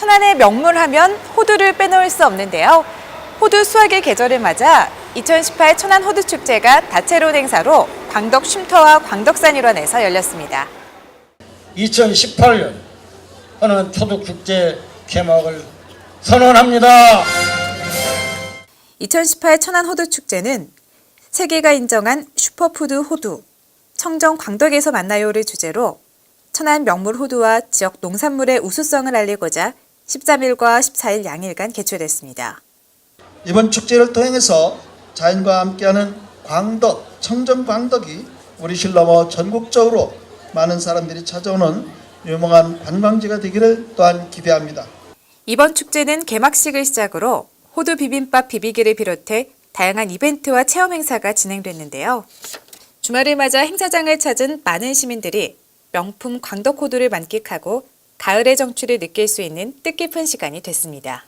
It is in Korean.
천안의 명물하면 호두를 빼놓을 수 없는데요. 호두 수확의 계절을 맞아 2018 천안 호두 축제가 다채로운 행사로 광덕 쉼터와 광덕산 일원에서 열렸습니다. 2018년 하는 초독축제 개막을 선언합니다. 2018 천안 호두 축제는 세계가 인정한 슈퍼푸드 호두, 청정 광덕에서 만나요를 주제로 천안 명물 호두와 지역 농산물의 우수성을 알리고자 13일과 14일 양일간 개최됐습니다. 이번 축제를 통해서 자연과 함께하는 광덕, 청정 광덕이 우리 실 넘어 전국적으로 많은 사람들이 찾아오는 유명한 관광지가 되기를 또한 기대합니다. 이번 축제는 개막식을 시작으로 호두 비빔밥 비비기를 비롯해 다양한 이벤트와 체험 행사가 진행됐는데요. 주말을 맞아 행사장을 찾은 많은 시민들이 명품 광덕 호두를 만끽하고 가을의 정취를 느낄 수 있는 뜻깊은 시간이 됐습니다.